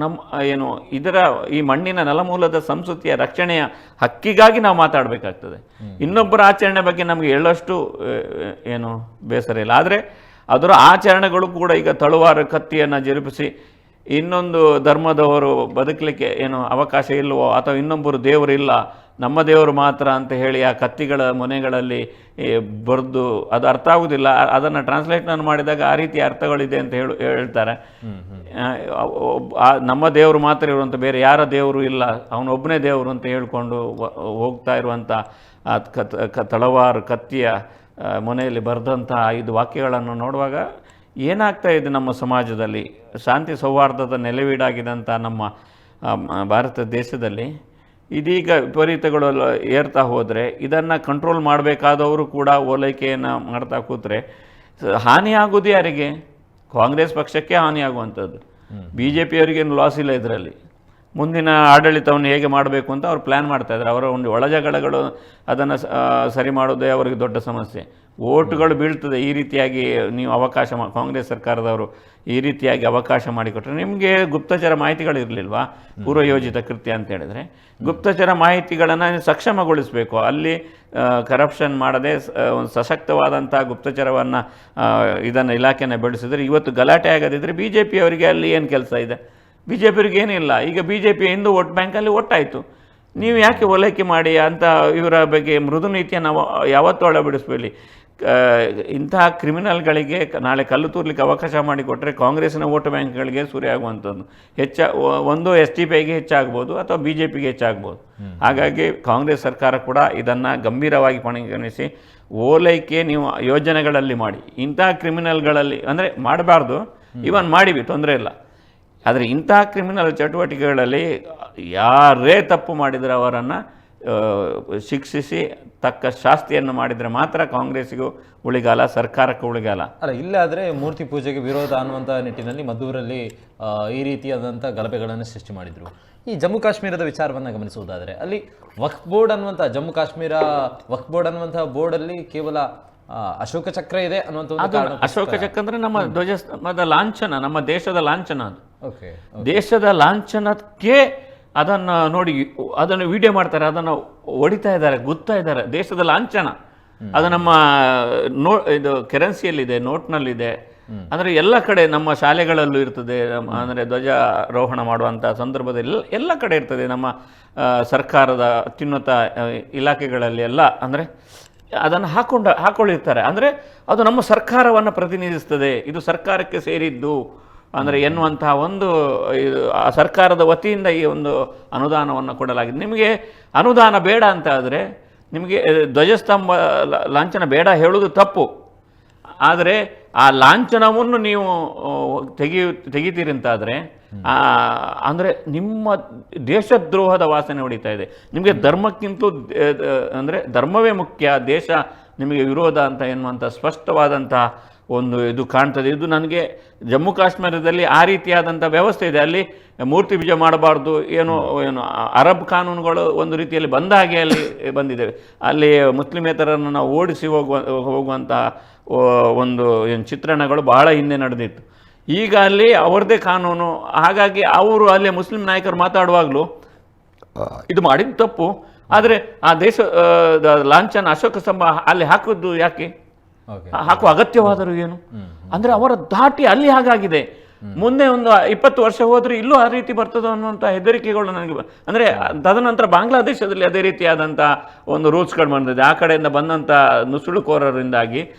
ನಮ್ಮ ಏನು ಇದರ ಈ ಮಣ್ಣಿನ ನೆಲಮೂಲದ ಸಂಸ್ಕೃತಿಯ ರಕ್ಷಣೆಯ ಹಕ್ಕಿಗಾಗಿ ನಾವು ಮಾತಾಡಬೇಕಾಗ್ತದೆ. ಇನ್ನೊಬ್ಬರ ಆಚರಣೆ ಬಗ್ಗೆ ನಮಗೆ ಎಳ್ಳಷ್ಟು ಏನು ಬೇಸರ ಇಲ್ಲ. ಆದರೆ ಅದರ ಆಚರಣೆಗಳು ಕೂಡ ಈಗ ತಳುವಾರ ಕತ್ತಿಯನ್ನು ಜರುಪಿಸಿ ಇನ್ನೊಂದು ಧರ್ಮದವರು ಬದುಕಲಿಕ್ಕೆ ಏನು ಅವಕಾಶ ಇಲ್ಲವೋ ಅಥವಾ ಇನ್ನೊಬ್ಬರು ದೇವರು ಇಲ್ಲ ನಮ್ಮ ದೇವರು ಮಾತ್ರ ಅಂತ ಹೇಳಿ ಆ ಕತ್ತಿಗಳ ಮೊನೆಗಳಲ್ಲಿ ಬರೆದು ಅದು ಅರ್ಥ ಆಗುವುದಿಲ್ಲ ಅದನ್ನು ಟ್ರಾನ್ಸ್ಲೇಷನ್ ಮಾಡಿದಾಗ ಆ ರೀತಿ ಅರ್ಥಗಳಿದೆ ಅಂತ ಹೇಳು, ಹೇಳ್ತಾರೆ. ನಮ್ಮ ದೇವರು ಮಾತ್ರ ಇರುವಂಥ ಬೇರೆ ಯಾರ ದೇವರು ಇಲ್ಲ ಅವನೊಬ್ಬನೇ ದೇವರು ಅಂತ ಹೇಳಿಕೊಂಡು ಹೋಗ್ತಾ ಇರುವಂಥ ತಳವಾರು ಕತ್ತಿಯ ಮನೆಯಲ್ಲಿ ಮೊನೆಯಲ್ಲಿ ಬರೆದಂಥ ಐದು ವಾಕ್ಯಗಳನ್ನು ನೋಡುವಾಗ ಏನಾಗ್ತಾ ಇದೆ ನಮ್ಮ ಸಮಾಜದಲ್ಲಿ? ಶಾಂತಿ ಸೌಹಾರ್ದದ ನೆಲೆವೀಡಾಗಿದ್ದಂಥ ನಮ್ಮ ಭಾರತ ದೇಶದಲ್ಲಿ ಇದೀಗ ವಿಪರೀತಗಳು ಏರ್ತಾ ಹೋದರೆ ಇದನ್ನು ಕಂಟ್ರೋಲ್ ಮಾಡಬೇಕಾದವರು ಕೂಡ ಓಲೈಕೆಯನ್ನು ಮಾಡ್ತಾ ಕೂತ್ರೆ ಹಾನಿ ಆಗೋದು ಯಾರಿಗೆ? ಕಾಂಗ್ರೆಸ್ ಪಕ್ಷಕ್ಕೆ ಹಾನಿ ಆಗುವಂಥದ್ದು ಬಿ ಜೆ ಪಿಯವರಿಗೇನು ಲಾಸ್ ಇಲ್ಲ ಇದರಲ್ಲಿ. ಮುಂದಿನ ಆಡಳಿತವನ್ನು ಹೇಗೆ ಮಾಡಬೇಕು ಅಂತ ಅವ್ರು ಪ್ಲ್ಯಾನ್ ಮಾಡ್ತಾ ಇದ್ದಾರೆ. ಅವರ ಒಂದು ಒಳಜಗಳಗಳು ಅದನ್ನು ಸರಿ ಮಾಡೋದೇ ಅವರಿಗೆ ದೊಡ್ಡ ಸಮಸ್ಯೆ. ಓಟುಗಳು ಬೀಳ್ತದೆ ಈ ರೀತಿಯಾಗಿ ನೀವು ಅವಕಾಶ ಮಾ, ಕಾಂಗ್ರೆಸ್ ಸರ್ಕಾರದವರು ಈ ರೀತಿಯಾಗಿ ಅವಕಾಶ ಮಾಡಿಕೊಟ್ರೆ ನಿಮಗೆ ಗುಪ್ತಚರ ಮಾಹಿತಿಗಳು ಇರಲಿಲ್ವಾ? ಪೂರ್ವಯೋಜಿತ ಕೃತ್ಯ ಅಂತ ಹೇಳಿದ್ರೆ. ಗುಪ್ತಚರ ಮಾಹಿತಿಗಳನ್ನು ಸಕ್ಷಮಗೊಳಿಸಬೇಕು. ಅಲ್ಲಿ ಕರಪ್ಷನ್ ಮಾಡದೆ ಒಂದು ಸಶಕ್ತವಾದಂಥ ಗುಪ್ತಚರವನ್ನು ಇದನ್ನು ಇಲಾಖೆನ ಬೆಳೆಸಿದ್ರೆ ಇವತ್ತು ಗಲಾಟೆ ಆಗದಿದ್ದರೆ ಬಿ ಜೆ ಪಿಯವರಿಗೆ ಅಲ್ಲಿ ಏನು ಕೆಲಸ ಇದೆ? ಬಿ ಜೆ ಪಿಯವ್ರಿಗೆ ಏನಿಲ್ಲ ಈಗ B J P Hindu vote ಬ್ಯಾಂಕಲ್ಲಿ ಒಟ್ಟಾಯಿತು. ನೀವು ಯಾಕೆ ಓಲೈಕೆ ಮಾಡಿ ಅಂತ ಇವರ ಬಗ್ಗೆ ಮೃದು ನೀತಿಯನ್ನು ನಾವು ಯಾವತ್ತೂ ಒಳಬಿಡಿಸ್ಬೇಡಿ ಇಂತಹ ಕ್ರಿಮಿನಲ್ಗಳಿಗೆ ನಾಳೆ ಕಲ್ಲು ತೂರ್ಲಿಕ್ಕೆ ಅವಕಾಶ ಮಾಡಿಕೊಟ್ಟರೆ ಕಾಂಗ್ರೆಸ್ನ ವೋಟ್ ಬ್ಯಾಂಕ್ಗಳಿಗೆ ಸುರಿಯಾಗುವಂಥದ್ದು ಹೆಚ್ಚ ಒಂದು ಎಸ್ ಟಿ ಪಿ ಐಗೆ ಹೆಚ್ಚಾಗ್ಬೋದು ಅಥವಾ ಬಿ ಜೆ ಪಿಗೆ ಹೆಚ್ಚಾಗ್ಬೋದು. ಹಾಗಾಗಿ ಕಾಂಗ್ರೆಸ್ ಸರ್ಕಾರ ಕೂಡ ಇದನ್ನು ಗಂಭೀರವಾಗಿ ಪರಿಗಣಿಸಿ ಓಲೈಕೆ ನೀವು ಯೋಜನೆಗಳಲ್ಲಿ ಮಾಡಿ. ಇಂತಹ ಕ್ರಿಮಿನಲ್ಗಳಲ್ಲಿ ಅಂದರೆ ಮಾಡಬಾರ್ದು. ಇವನ್ ಮಾಡಿವಿ ತೊಂದರೆ ಇಲ್ಲ. ಆದರೆ ಇಂತಹ ಕ್ರಿಮಿನಲ್ ಚಟುವಟಿಕೆಗಳಲ್ಲಿ ಯಾರೇ ತಪ್ಪು ಮಾಡಿದರೆ ಅವರನ್ನು ಶಿಕ್ಷಿಸಿ ತಕ್ಕ ಶಾಸ್ತಿಯನ್ನು ಮಾಡಿದರೆ ಮಾತ್ರ ಕಾಂಗ್ರೆಸ್ಗೂ ಉಳಿಗಾಲ ಸರ್ಕಾರಕ್ಕೂ ಉಳಿಗಾಲ. ಅಲ್ಲ ಇಲ್ಲಾದರೆ ಮೂರ್ತಿ ಪೂಜೆಗೆ ವಿರೋಧ ಅನ್ನುವಂಥ ನಿಟ್ಟಿನಲ್ಲಿ ಮದ್ದೂರಲ್ಲಿ ಈ ರೀತಿಯಾದಂಥ ಗಲಭೆಗಳನ್ನು ಸೃಷ್ಟಿ ಮಾಡಿದ್ರು. ಈ ಜಮ್ಮು ಕಾಶ್ಮೀರದ ವಿಚಾರವನ್ನು ಗಮನಿಸುವುದಾದರೆ ಅಲ್ಲಿ ವಕ್ಫ್ ಬೋರ್ಡ್ ಅನ್ನುವಂಥ ಜಮ್ಮು ಕಾಶ್ಮೀರ ವಕ್ಫ್ ಬೋರ್ಡ್ ಅನ್ನುವಂಥ ಬೋರ್ಡಲ್ಲಿ ಕೇವಲ ಅಶೋಕ ಚಕ್ರ ಇದೆ ಅನ್ನುವಂಥ ಅಶೋಕ ಚಕ್ರ ಅಂದರೆ ನಮ್ಮ ಧ್ವಜ ಲಾಂಛನ ನಮ್ಮ ದೇಶದ ಲಾಂಛನ ಅದು. ಓಕೆ. ದೇಶದ ಲಾಂಛನಕ್ಕೆ ಅದನ್ನು ನೋಡಿ ಅದನ್ನು ವಿಡಿಯೋ ಮಾಡ್ತಾರೆ ಅದನ್ನು ಹೊಡಿತಾ ಇದ್ದಾರೆ ಗುತ್ತಾ ಇದ್ದಾರೆ. ದೇಶದ ಲಾಂಛನ ಅದು ನಮ್ಮ ನೋ ಇದು ಕೆರೆನ್ಸಿಯಲ್ಲಿದೆ ನೋಟ್ನಲ್ಲಿದೆ ಅಂದರೆ ಎಲ್ಲ ಕಡೆ ನಮ್ಮ ಶಾಲೆಗಳಲ್ಲೂ ಇರ್ತದೆ ನಮ್ಮ ಅಂದರೆ ಧ್ವಜಾರೋಹಣ ಮಾಡುವಂಥ ಸಂದರ್ಭದಲ್ಲಿ ಎಲ್ಲ ಕಡೆ ಇರ್ತದೆ. ನಮ್ಮ ಸರ್ಕಾರದ ಅತ್ಯುನ್ನತ ಇಲಾಖೆಗಳಲ್ಲಿ ಎಲ್ಲ. ಅಂದರೆ ಅದನ್ನು ಹಾಕೊಂಡು ಹಾಕೊಂಡಿರ್ತಾರೆ ಅಂದರೆ ಅದು ನಮ್ಮ ಸರ್ಕಾರವನ್ನು ಪ್ರತಿನಿಧಿಸ್ತದೆ. ಇದು ಸರ್ಕಾರಕ್ಕೆ ಸೇರಿದ್ದು. ಅಂದರೆ ಎನ್ನುವಂತಹ ಒಂದು ಇದು ಆ ಸರ್ಕಾರದ ವತಿಯಿಂದ ಈ ಒಂದು ಅನುದಾನವನ್ನು ಕೊಡಲಾಗಿದೆ. ನಿಮಗೆ ಅನುದಾನ ಬೇಡ ಅಂತ ಆದರೆ ನಿಮಗೆ ಧ್ವಜಸ್ತಂಭ ಲಾಂಛನ ಬೇಡ ಹೇಳುವುದು ತಪ್ಪು. ಆದರೆ ಆ ಲಾಂಛನವನ್ನು ನೀವು ತೆಗೆಯು ತೆಗಿ ತೆಗಿತೀರಿ ಅಂತಾದರೆ ಅಂದರೆ ನಿಮ್ಮ ದೇಶದ್ರೋಹದ ವಾಸನೆ ಹೊಡಿತಾ ಇದೆ. ನಿಮಗೆ ಧರ್ಮಕ್ಕಿಂತೂ ಅಂದರೆ ಧರ್ಮವೇ ಮುಖ್ಯ ದೇಶ ನಿಮಗೆ ವಿರೋಧ ಅಂತ ಎನ್ನುವಂಥ ಸ್ಪಷ್ಟವಾದಂತಹ ಒಂದು ಇದು ಕಾಣ್ತದೆ. ಇದು ನನಗೆ ಜಮ್ಮು ಕಾಶ್ಮೀರದಲ್ಲಿ ಆ ರೀತಿಯಾದಂಥ ವ್ಯವಸ್ಥೆ ಇದೆ. ಅಲ್ಲಿ ಮೂರ್ತಿ ಬೀಜ ಮಾಡಬಾರ್ದು, ಏನು ಏನು, ಅರಬ್ ಕಾನೂನುಗಳು ಒಂದು ರೀತಿಯಲ್ಲಿ ಬಂದ ಹಾಗೆ ಅಲ್ಲಿ ಬಂದಿದ್ದೇವೆ. ಅಲ್ಲಿ ಮುಸ್ಲಿಮೇತರನ್ನು ನಾವು ಓಡಿಸಿ ಹೋಗುವ ಹೋಗುವಂಥ ಒಂದು ಏನು ಚಿತ್ರಣಗಳು ಬಹಳ ಹಿಂದೆ ನಡೆದಿತ್ತು. ಈಗ ಅಲ್ಲಿ ಅವರದೇ ಕಾನೂನು. ಹಾಗಾಗಿ ಅವರು ಅಲ್ಲಿ ಮುಸ್ಲಿಂ ನಾಯಕರು ಮಾತಾಡುವಾಗಲೂ ಇದು ಮಾಡಿದ್ದು ತಪ್ಪು. ಆದರೆ ಆ ದೇಶ ಲಾಂಛನ ಅಶೋಕ ಸ್ತಂಭ ಅಲ್ಲಿ ಹಾಕಿದ್ದು ಯಾಕೆ? ಹಾಕುವ ಅಗತ್ಯವಾದರೂ ಏನು? ಅಂದ್ರೆ ಅವರ ಧಾಟಿ ಅಲ್ಲಿ ಹಾಗಾಗಿದೆ. ಮುಂದೆ ಒಂದು ಇಪ್ಪತ್ತು ವರ್ಷ ಹೋದ್ರೆ ಇಲ್ಲೂ ಆ ರೀತಿ ಬರ್ತದೋ ಅನ್ನುವಂಥ ಹೆದರಿಕೆಗಳು ನನಗೆ ಅಂದ್ರೆ ತದನಂತರ ಬಾಂಗ್ಲಾದೇಶದಲ್ಲಿ ಅದೇ ರೀತಿಯಾದಂಥ ಒಂದು ರೂಲ್ಸ್ಗಳು ಬಂದಿದೆ. ಆ ಕಡೆಯಿಂದ ಬಂದಂಥ ನುಸುಳುಕೋರರಿಂದಾಗಿ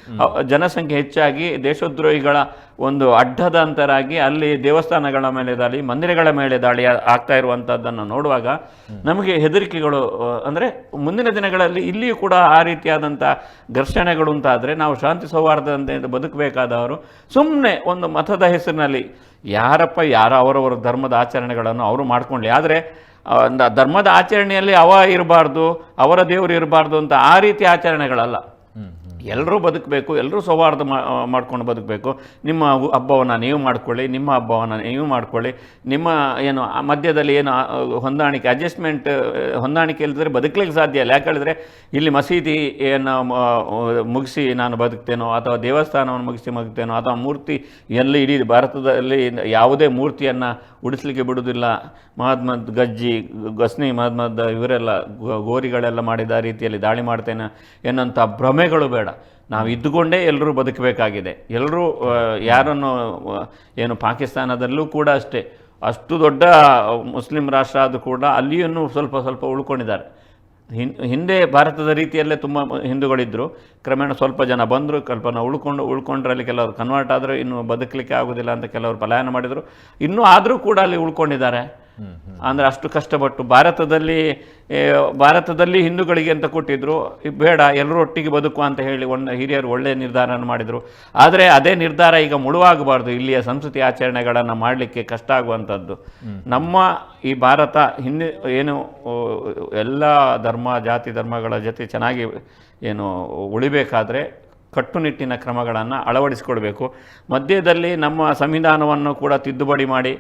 ಜನಸಂಖ್ಯೆ ಹೆಚ್ಚಾಗಿ ದೇಶದ್ರೋಹಿಗಳ ಒಂದು ಅಡ್ಡದ ಅಂತರಾಗಿ ಅಲ್ಲಿ ದೇವಸ್ಥಾನಗಳ ಮೇಲೆ ದಾಳಿ ಮಂದಿರಗಳ ಮೇಲೆ ದಾಳಿ ಆಗ್ತಾ ಇರುವಂಥದ್ದನ್ನು ನೋಡುವಾಗ ನಮಗೆ ಹೆದರಿಕೆಗಳು ಅಂದ್ರೆ ಮುಂದಿನ ದಿನಗಳಲ್ಲಿ ಇಲ್ಲಿಯೂ ಕೂಡ ಆ ರೀತಿಯಾದಂಥ ಘರ್ಷಣೆಗಳು ಅಂತಾದರೆ ನಾವು ಶಾಂತಿ ಸೌಹಾರ್ದದಿಂದ ಬದುಕಬೇಕಾದವರು ಸುಮ್ಮನೆ ಒಂದು ಮತದ ಹೆಸರಿನಲ್ಲಿ ಯಾರಪ್ಪ ಯಾರ ಅವರವರ ಧರ್ಮದ ಆಚರಣೆಗಳನ್ನು ಅವರು ಮಾಡ್ಕೊಳ್ಳಿ ಆದರೆ ಧರ್ಮದ ಆಚರಣೆಯಲ್ಲಿ ಅವ ಇರಬಾರ್ದು, ಅವರ ದೇವರು ಇರಬಾರ್ದು ಅಂತ ಆ ರೀತಿ ಆಚರಣೆಗಳಲ್ಲ. ಎಲ್ಲರೂ ಬದುಕಬೇಕು, ಎಲ್ಲರೂ ಸೌಹಾರ್ದ ಮಾಡ್ಕೊಂಡು ಬದುಕಬೇಕು. ನಿಮ್ಮ ಹಬ್ಬವನ್ನು ನೀವು ಮಾಡ್ಕೊಳ್ಳಿ, ನಿಮ್ಮ ಹಬ್ಬವನ್ನು ನೀವು ಮಾಡ್ಕೊಳ್ಳಿ. ನಿಮ್ಮ, ಏನು ಮಧ್ಯದಲ್ಲಿ ಏನು ಹೊಂದಾಣಿಕೆ ಅಡ್ಜಸ್ಟ್ಮೆಂಟ್ ಹೊಂದಾಣಿಕೆ ಇಲ್ಲದ್ರೆ ಬದುಕಲಿಕ್ಕೆ ಸಾಧ್ಯ ಇಲ್ಲ. ಯಾಕೆ ಹೇಳಿದ್ರೆ, ಇಲ್ಲಿ ಮಸೀದಿಯನ್ನು ಮುಗಿಸಿ ನಾನು ಬದುಕ್ತೇನೋ, ಅಥವಾ ದೇವಸ್ಥಾನವನ್ನು ಮುಗಿಸಿ ಬದುಕ್ತೇನೋ, ಅಥವಾ ಮೂರ್ತಿ ಎಲ್ಲಿ ಇಡೀ ಭಾರತದಲ್ಲಿ ಯಾವುದೇ ಮೂರ್ತಿಯನ್ನು ಉಡಿಸ್ಲಿಕ್ಕೆ ಬಿಡುವುದಿಲ್ಲ. ಮಹಾತ್ಮದ್ ಗಜ್ಜಿ, ಗಸ್ನಿ ಮಹಾತ್ಮದ್ ಇವರೆಲ್ಲ ಗೋರಿಗಳೆಲ್ಲ ಮಾಡಿದ ರೀತಿಯಲ್ಲಿ ದಾಳಿ ಮಾಡ್ತೇನೆ ಎನ್ನುವಂಥ ಭ್ರಮೆಗಳು ಬೇಡ. ನಾವು ಇದ್ದುಕೊಂಡೇ ಎಲ್ಲರೂ ಬದುಕಬೇಕಾಗಿದೆ. ಎಲ್ಲರೂ ಯಾರನ್ನು ಏನು ಪಾಕಿಸ್ತಾನದಲ್ಲೂ ಕೂಡ ಅಷ್ಟೇ. ಅಷ್ಟು ದೊಡ್ಡ ಮುಸ್ಲಿಂ ರಾಷ್ಟ್ರ ಆದರೂ ಕೂಡ ಅಲ್ಲಿಯೂ ಸ್ವಲ್ಪ ಸ್ವಲ್ಪ ಉಳ್ಕೊಂಡಿದ್ದಾರೆ. ಹಿಂದೆ ಭಾರತದ ರೀತಿಯಲ್ಲೇ ತುಂಬ ಹಿಂದೂಗಳಿದ್ದರು ಕ್ರಮೇಣ ಸ್ವಲ್ಪ ಜನ ಬಂದರು ಕಲ್ಪನ ಉಳ್ಕೊಂಡು, ಉಳ್ಕೊಂಡ್ರಲ್ಲಿ ಕೆಲವರು ಕನ್ವರ್ಟ್ ಆದರೂ, ಇನ್ನು ಬದುಕಲಿಕ್ಕೆ ಆಗೋದಿಲ್ಲ ಅಂತ ಕೆಲವರು ಪಲಾಯನ ಮಾಡಿದರು. ಇನ್ನೂ ಆದರೂ ಕೂಡ ಅಲ್ಲಿ ಉಳ್ಕೊಂಡಿದ್ದಾರೆ. ಅಂದರೆ ಅಷ್ಟು ಕಷ್ಟಪಟ್ಟು ಭಾರತದಲ್ಲಿ ಭಾರತದಲ್ಲಿ ಹಿಂದೂಗಳಿಗೆ ಅಂತ ಕೊಟ್ಟಿದ್ರು ಬೇಡ, ಎಲ್ಲರೂ ಒಟ್ಟಿಗೆ ಬದುಕು ಅಂತ ಹೇಳಿ ಒಳ್ಳೆ ಹಿರಿಯರು ಒಳ್ಳೆಯ ನಿರ್ಧಾರವನ್ನು ಮಾಡಿದರು. ಆದರೆ ಅದೇ ನಿರ್ಧಾರ ಈಗ ಮುಳುವಾಗಬಾರ್ದು, ಇಲ್ಲಿಯ ಸಂಸ್ಕೃತಿ ಆಚರಣೆಗಳನ್ನು ಮಾಡಲಿಕ್ಕೆ ಕಷ್ಟ ಆಗುವಂಥದ್ದು. ನಮ್ಮ ಈ ಭಾರತ ಹಿಂದೆ, ಏನು ಎಲ್ಲ ಧರ್ಮ, ಜಾತಿ ಧರ್ಮಗಳ ಜೊತೆ ಚೆನ್ನಾಗಿ, ಏನು, ಉಳಿಬೇಕಾದ್ರೆ ಕಟ್ಟುನಿಟ್ಟಿನ ಕ್ರಮಗಳನ್ನು ಅಳವಡಿಸಿಕೊಳ್ಬೇಕು. ಮಧ್ಯದಲ್ಲಿ ನಮ್ಮ ಸಂವಿಧಾನವನ್ನು ಕೂಡ ತಿದ್ದುಪಡಿ ಮಾಡಿ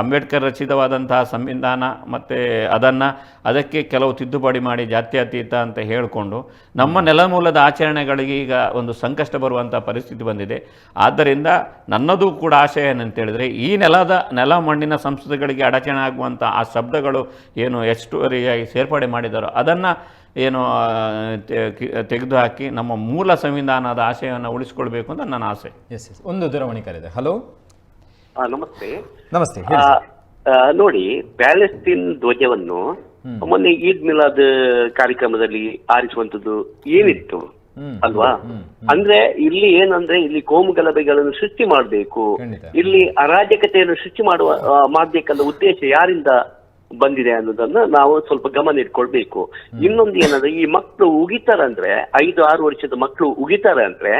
ಅಂಬೇಡ್ಕರ್ ರಚಿತವಾದಂತಹ ಸಂವಿಧಾನ ಮತ್ತು ಅದನ್ನು ಅದಕ್ಕೆ ಕೆಲವು ತಿದ್ದುಪಡಿ ಮಾಡಿ ಜಾತ್ಯತೀತ ಅಂತ ಹೇಳಿಕೊಂಡು ನಮ್ಮ ನೆಲಮೂಲದ ಆಚರಣೆಗಳಿಗೆ ಈಗ ಒಂದು ಸಂಕಷ್ಟ ಬರುವಂಥ ಪರಿಸ್ಥಿತಿ ಬಂದಿದೆ. ಆದ್ದರಿಂದ ನನ್ನದು ಕೂಡ ಆಶಯ ಏನಂತೇಳಿದರೆ ಈ ನೆಲದ ನೆಲ ಮಣ್ಣಿನ ಸಂಸ್ಕೃತಿಗಳಿಗೆ ಅಡಚಣೆ ಆಗುವಂಥ ಆ ಶಬ್ದಗಳು ಏನು ಎಷ್ಟುವರೆಯಾಗಿ ಸೇರ್ಪಡೆ ಮಾಡಿದಾರೋ ಅದನ್ನು ಏನು ತೆಗೆದುಹಾಕಿ ನಮ್ಮ ಮೂಲ ಸಂವಿಧಾನದ ಆಶಯವನ್ನು ಉಳಿಸ್ಕೊಳ್ಬೇಕು ಅಂತ ನನ್ನ ಆಸೆ. ಎಸ್ ಎಸ್ ಒಂದು ದೂರವಾಣಿ ಕರೆದೆ ಹಲೋ ನಮಸ್ತೆ. ನಮಸ್ತೆ. ನೋಡಿ ಪ್ಯಾಲೆಸ್ತೀನ್ ಧ್ವಜವನ್ನು ಮೊನ್ನೆ ಈದ್ ಮಿಲಾದ್ ಕಾರ್ಯಕ್ರಮದಲ್ಲಿ ಆರಿಸುವಂತದ್ದು ಏನಿತ್ತು ಅಲ್ವಾ? ಅಂದ್ರೆ ಇಲ್ಲಿ ಏನಂದ್ರೆ ಇಲ್ಲಿ ಕೋಮು ಗಲಭೆಗಳನ್ನು ಸೃಷ್ಟಿ ಮಾಡಬೇಕು. ಇಲ್ಲಿ ಅರಾಜಕತೆಯನ್ನು ಸೃಷ್ಟಿ ಮಾಡುವ ಮಾಧ್ಯಕದ ಉದ್ದೇಶ ಯಾರಿಂದ ಬಂದಿದೆ ಅನ್ನೋದನ್ನ ನಾವು ಸ್ವಲ್ಪ ಗಮನ ಇಟ್ಕೊಳ್ಬೇಕು. ಇನ್ನೊಂದು ಏನಂದ್ರೆ ಈ ಮಕ್ಕಳು ಉಗಿತಾರಂದ್ರೆ ಐದು ಆರು ವರ್ಷದ ಮಕ್ಕಳು ಉಗಿತಾರೆ ಅಂದ್ರೆ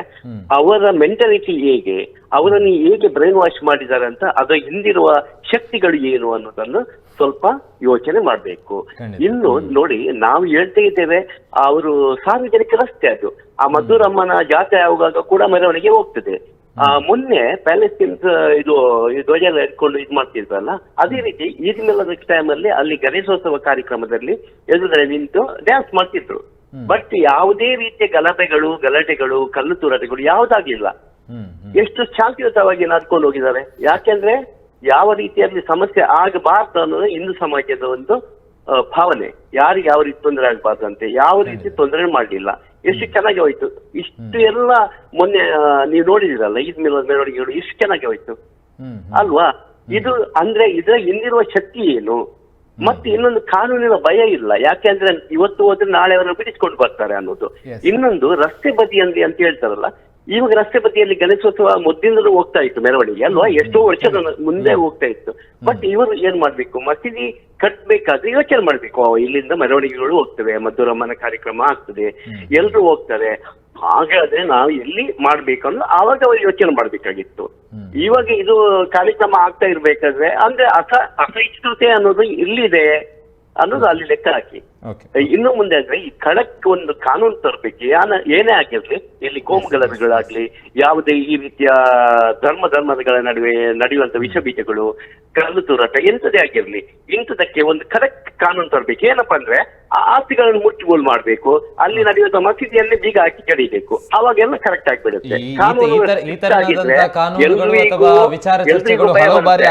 ಅವರ ಮೆಂಟಾಲಿಟಿ ಹೇಗೆ ಅವರನ್ನು ಹೇಗೆ ಬ್ರೈನ್ ವಾಶ್ ಮಾಡಿದ್ದಾರೆ ಅಂತ ಅದರ ಹಿಂದಿರುವ ಶಕ್ತಿಗಳು ಏನು ಅನ್ನೋದನ್ನು ಸ್ವಲ್ಪ ಯೋಚನೆ ಮಾಡಬೇಕು. ಇನ್ನು ನೋಡಿ ನಾವು ಹೇಳ್ತಾ ಇದ್ದೇವೆ ಅವರು ಸಾರ್ವಜನಿಕ ರಸ್ತೆ ಅದು. ಆ ಮಧುರಮ್ಮನ ಜಾತ್ರೆ ಆಗುವಾಗ ಕೂಡ ಮೆರವಣಿಗೆ ಹೋಗ್ತದೆ. ಮೊನ್ನೆ ಪ್ಯಾಲೆಸ್ಟೀನ್ಸ್ ಇದು ಈ ಧ್ವಜ ಎಲ್ಲ ಇಟ್ಕೊಂಡು ಇದು ಮಾಡ್ತಿದ್ರಲ್ಲ ಅದೇ ರೀತಿ ಈಗಿನ ನೆಕ್ಸ್ಟ್ ಟೈಮ್ ಅಲ್ಲಿ ಅಲ್ಲಿ ಗಣೇಶೋತ್ಸವ ಕಾರ್ಯಕ್ರಮದಲ್ಲಿ ಎದುರುಗಡೆ ನಿಂತು ಡ್ಯಾನ್ಸ್ ಮಾಡ್ತಿದ್ರು. ಬಟ್ ಯಾವುದೇ ರೀತಿಯ ಗಲಭೆಗಳು ಗಲಾಟೆಗಳು ಕಲ್ಲು ತೂರಾಟಗಳು ಹ್ಮ್ ಎಷ್ಟು ಶಾಂತಿಯುತವಾಗಿ ನಡ್ಕೊಂಡು ಹೋಗಿದ್ದಾರೆ. ಯಾಕೆಂದ್ರೆ ಯಾವ ರೀತಿಯಲ್ಲಿ ಸಮಸ್ಯೆ ಆಗಬಾರ್ದು ಅನ್ನೋದು ಹಿಂದೂ ಸಮಾಜದ ಒಂದು ಭಾವನೆ. ಯಾರಿಗೆ ಯಾವ ರೀತಿ ತೊಂದರೆ ಆಗಬಾರ್ದು ಅಂತೆ ಯಾವ ರೀತಿ ತೊಂದರೆ ಮಾಡಲಿಲ್ಲ. ಎಷ್ಟು ಚೆನ್ನಾಗಿ ಹೋಯ್ತು? ಇಷ್ಟು ಎಲ್ಲ ಮೊನ್ನೆ ನೀವು ನೋಡಿದಿರಲ್ಲ ಈದ್ ಮೆರವಣಿಗೆ ಮೆರವಣಿಗೆಗಳು ಇಷ್ಟು ಚೆನ್ನಾಗಿ ಹೋಯ್ತು ಅಲ್ವಾ? ಇದು ಅಂದ್ರೆ ಇದ್ರ ಹಿಂದಿರುವ ಶಕ್ತಿ ಏನು? ಮತ್ತೆ ಇನ್ನೊಂದು ಕಾನೂನಿನ ಭಯ ಇಲ್ಲ. ಯಾಕೆ ಅಂದ್ರೆ ಇವತ್ತು ಹೋದ್ರೆ ನಾಳೆ ಅವರನ್ನು ಬಿಡಿಸ್ಕೊಂಡು ಬರ್ತಾರೆ ಅನ್ನೋದು. ಇನ್ನೊಂದು ರಸ್ತೆ ಬದಿಯಲ್ಲಿ ಅಂತ ಹೇಳ್ತಾರಲ್ಲ ಇವಾಗ ರಸ್ತೆ ಬದಿಯಲ್ಲಿ ಗಣೇಶೋತ್ಸವ ಮೊದಲಿಂದಲೂ ಹೋಗ್ತಾ ಇತ್ತು ಮೆರವಣಿಗೆ ಅಲ್ವಾ? ಎಷ್ಟೋ ವರ್ಷದ ಮುಂದೆ ಹೋಗ್ತಾ ಇತ್ತು. ಬಟ್ ಇವರು ಏನ್ ಮಾಡ್ಬೇಕು? ಮಸೀದಿ ಕಟ್ಬೇಕಾದ್ರೆ ಯೋಚನೆ ಮಾಡ್ಬೇಕು. ಇಲ್ಲಿಂದ ಮೆರವಣಿಗೆಗಳು ಹೋಗ್ತವೆ ಮಧುರಮ್ಮನ ಕಾರ್ಯಕ್ರಮ ಆಗ್ತದೆ ಎಲ್ರು ಹೋಗ್ತಾರೆ. ಹಾಗಾದ್ರೆ ನಾವು ಎಲ್ಲಿ ಮಾಡ್ಬೇಕು ಅಂದ್ರೆ ಆವಾಗ ಅವ್ರು ಯೋಚನೆ ಮಾಡ್ಬೇಕಾಗಿತ್ತು. ಇವಾಗ ಇದು ಕಾರ್ಯಕ್ರಮ ಆಗ್ತಾ ಇರ್ಬೇಕಾದ್ರೆ ಅಂದ್ರೆ ಅಸ ಅಸಹಿಷ್ಣುತೆ ಅನ್ನೋದು ಇಲ್ಲಿದೆ ಅನ್ನೋದು ಅಲ್ಲಿ ಲೆಕ್ಕ ಹಾಕಿ. ಇನ್ನು ಮುಂದೆ ಆದ್ರೆ ಈ ಖಡಕ್ ಒಂದು ಕಾನೂನು ತರಬೇಕು. ಯಾನ ಏನೇ ಆಗಿರ್ಲಿ ಇಲ್ಲಿ ಕೋಮು ಗಲಭೆಗಳಾಗ್ಲಿ ಯಾವುದೇ ಈ ರೀತಿಯ ಧರ್ಮ ಧರ್ಮಗಳ ನಡುವೆ ನಡೆಯುವಂತ ವಿಷ ಬೀಜಗಳು ಕಲ್ಲು ತೂರಾಟ ಎಂಥದೇ ಆಗಿರ್ಲಿ ಇಂಥದಕ್ಕೆ ಒಂದು ಖಡಕ್ ಕಾನೂನು ತರಬೇಕು. ಏನಪ್ಪಾ ಅಂದ್ರೆ ಆ ಆಸ್ತಿಗಳನ್ನು ಮುಟ್ಟುಗೋಲು ಮಾಡ್ಬೇಕು. ಅಲ್ಲಿ ನಡೆಯುವಂತ ಮಸೀದಿಯಲ್ಲಿ ಬೀಗ ಹಾಕಿ ಕಡಿಬೇಕು. ಅವಾಗೆಲ್ಲ ಕರೆಕ್ಟ್ ಆಗಿಬಿಡುತ್ತೆ.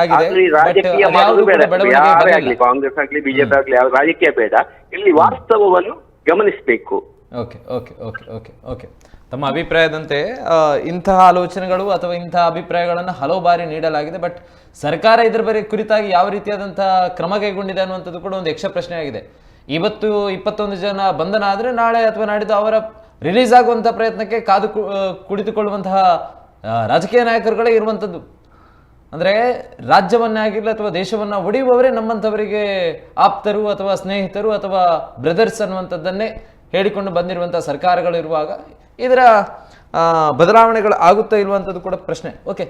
ಆಗಿದೆ. ರಾಜಕೀಯ ಮಾಡೋದು ಬೇಡ. ಯಾರೇ ಆಗ್ಲಿ ಕಾಂಗ್ರೆಸ್ ಆಗ್ಲಿ ಬಿಜೆಪಿ ಆಗ್ಲಿ ಯಾವ ರಾಜಕೀಯ ಬೇಡ. ಇಲ್ಲಿ ವಾಸ್ತವವನ್ನು ಗಮನಿಸಬೇಕು. Okay okay okay okay okay. ತಮ್ಮ ಅಭಿಪ್ರಾಯದಂತೆ ಇಂತಹ ಆಲೋಚನೆಗಳು ಅಥವಾ ಇಂತಹ ಅಭಿಪ್ರಾಯಗಳನ್ನು ಹಲವು ಬಾರಿ ನೀಡಲಾಗಿದೆ ಬಟ್ ಸರ್ಕಾರ ಇದರ ಬಗ್ಗೆ ಕುರಿತಾಗಿ ಯಾವ ರೀತಿಯಾದಂತಹ ಕ್ರಮ ಕೈಗೊಂಡಿದೆ ಅನ್ನುವಂಥದ್ದು ಕೂಡ ಒಂದು ಯಕ್ಷ ಪ್ರಶ್ನೆ ಆಗಿದೆ ಇವತ್ತು ಇಪ್ಪತ್ತೊಂದು ಜನ ಬಂಧನ ಆದರೆ ನಾಳೆ ಅಥವಾ ನಾಡಿದ್ದು ಅವರ ರಿಲೀಸ್ ಆಗುವಂಥ ಪ್ರಯತ್ನಕ್ಕೆ ಕಾದು ಕುಳಿತುಕೊಳ್ಳುವಂತಹ ರಾಜಕೀಯ ನಾಯಕರುಗಳೇ ಇರುವಂಥದ್ದು. ಅಂದರೆ ರಾಜ್ಯವನ್ನೇ ಆಗಿರಲಿ ಅಥವಾ ದೇಶವನ್ನು ಒಡೆಯುವವರೇ ನಮ್ಮಂಥವರಿಗೆ ಆಪ್ತರು ಅಥವಾ ಸ್ನೇಹಿತರು ಅಥವಾ ಬ್ರದರ್ಸ್ ಅನ್ನುವಂಥದ್ದನ್ನೇ ಹೇಳಿಕೊಂಡು ಬಂದಿರುವಂಥ ಸರ್ಕಾರಗಳಿರುವಾಗ ಇದರ ಬದಲಾವಣೆಗಳು ಆಗುತ್ತಾ ಇರುವಂಥದ್ದು ಕೂಡ ಪ್ರಶ್ನೆ. ಓಕೆ